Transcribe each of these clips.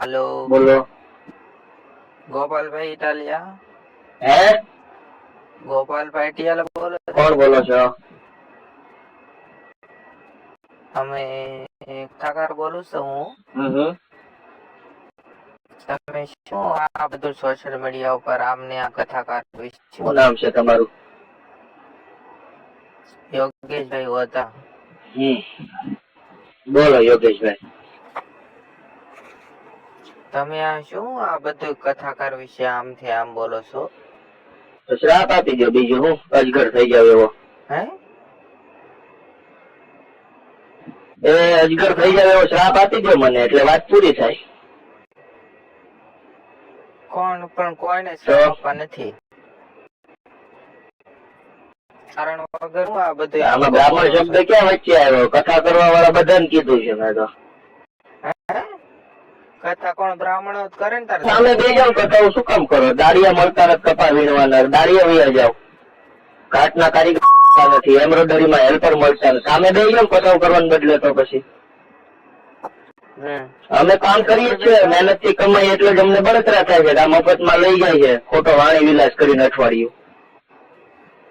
Hello. બોલો. ગોપાલભાઈ ઇટાલિયા. હે? ગોપાલભાઈ ઇટાલિયા બોલો. કોણ બોલો છો? અમે ઠાકર બોલું છું હું. તમે શું આ બધું સોશિયલ મીડિયા ઉપર આમને આ કથાકાર વિશે શું? નામ છે તમારું? યોગેશભાઈ હોતા. બોલો યોગેશભાઈ. તમે આ શું આ બધું કથાકાર વિશે આમથી આમ બોલો છો? શ્રાપ આપી દો બીજું હું અજગર થઈ જાવ એવો. હે? એ અજગર થઈ જાય એવો શ્રાપ આપી દો મને એટલે વાત પૂરી થાય. કોણ પણ કોઈને શ્રાપ નથી. કારણ વગર આ બધું આમાં બ્રાહ્મણ શબ્દ ક્યાં વચ્ચે આવ્યો? કથા કરવા વાળા બધાને કીધું છે મેં તો? કથા કોણ બ્રાહ્મણો જ કરે ને તારે? સામે બે જાવ કથા શું કામ કરો? દાડિયા મળતા નથી કપા વીણવાના દાડિયા વયા જાવ ઘાટના કારીગર નથી એમ્બ્રોઇડરી માં હેલ્પર મળતા સામે બે જાવ કથાઓ કરવાનું બદલે તો પછી. અમે કામ કરીએ છીએ મહેનતથી કમાઈ એટલે જ અમને બળતરા થાય છે આ મફતમાં લઈ જાય છે. ખોટો વાણી વિલાસ કરીને અઠવાડિયું.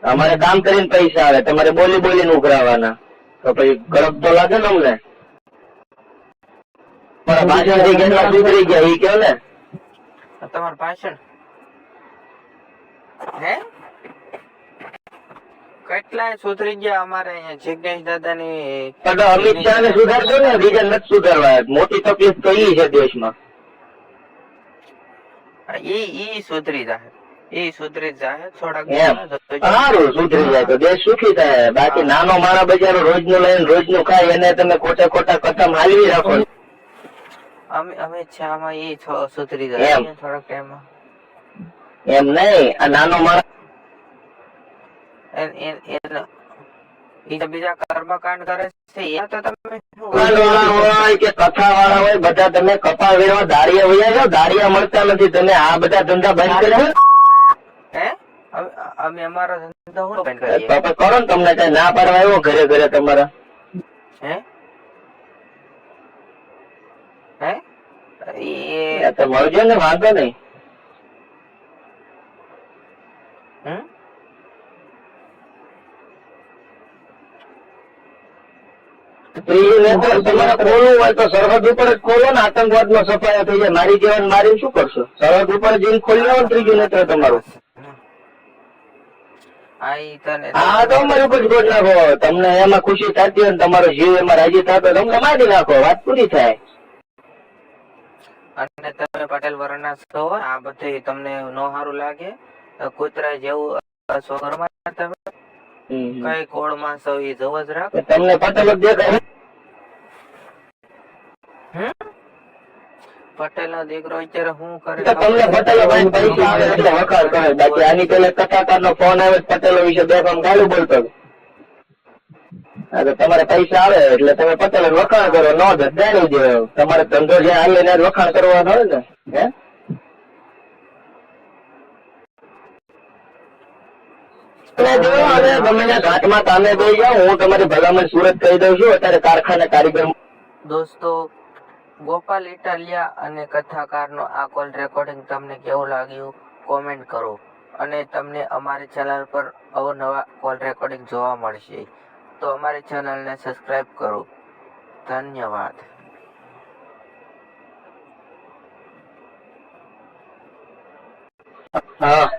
અમારે કામ કરીને પૈસા આવે તમારે બોલી બોલીને ઉઘરાવાના. તો પછી ગરબ તો લાગે ને અમને. થી કેટલા સુધરી ગયા ઈ કયો ને? તમારું ભાષણ. હે? કેટલાય સુધરી ગયા અમારે અહીંયા જિગ્નેશ દાદા ની અમિત શાહ ને સુધારશો ને? બીજા નથી સુધારવા. મોટી તકલીફ તો ઈ છે દેશમાં? ઈ ઈ સુધરી જાય ઈ સુધરી જાય થોડાક સારું સુધરી જાય તો દેશ સુખી થાય. બાકી નાનો મારા બજારો રોજનું લઈને રોજનું ખાય એને તમે ખોટા ખોટા કથમ હાલવી રાખો. અમે અમિત શાહમાં ઈ સુધરી જાય થોડાક ટાઈમમાં. એમ નહીં આ નાનો મારા એન એન એન ઈ તો બીજા કર્મકાંડ કરે છે. એ તો તમે વાળા હોય કે કથા વાળા હોય બધા તમે કપા વેરવા દાળિયા જાઓ દાળિયા મળતા નથી. તમે આ બધા ધંધા બંધ કર્યા હે? અમે અમે અમારો ધંધો હું બંધ કરીએ? કરો ને તમને કઈ ના પાડવા આવ્યો ઘરે ઘરે તમારા. હે? એ તો મળજો ને વાંધો નહીં. સરહદ ઉપર જ ખોલો ને આતંકવાદ નો સફાયા થઈ જાય. મારી જીવન મારી શું કરશો? સરહદ ઉપર જઈને ખોલી લો ત્રીજું નેત્ર તમારું. હા. તો અમારી ઉપર જ નાખો. તમને એમાં ખુશી થતી હોય તમારો જીવ એમાં રાજી થતો તમને મારી નાખો. વાત પૂરી થાય. અને તમે પટેલ વર્ણના છો આ બધું તમને નો સારું લાગે? કૂતરા જેવું સ્વઘરમાં ઘરમાં તમે. કઈ કોળમાં છો એ જોવો જ રાખો તમને પટેલ જ દેખાય? પટેલ નો દીકરો અત્યારે શું કરે? તમને પટેલ પાસે પૈસા આવે એટલે વખાણ કરે બાકી આની પેલા કથાકાર નો ફોન આવે પટેલો વિશે બે કામ ગાલું બોલતો તમારે પૈસા આવે એટલે તમે પટેલ વખાણ કરો, નો જ જાણી તમારે ધંધો જ્યાં હાલે એને વખાણ કરવાનો હોય ને, હે? જો દોસ્તો, ગોપાલ ઇટાલિયા અને કથાકારનો આ કોલ રેકોર્ડિંગ તમને કેવું લાગ્યું કોમેન્ટ કરો. અને તમને અમારી ચેનલ પર અવનવા કોલ રેકોર્ડિંગ જોવા મળશે. તો અમારી ચેનલને સબસ્ક્રાઇબ કરો. ધન્યવાદ. હા.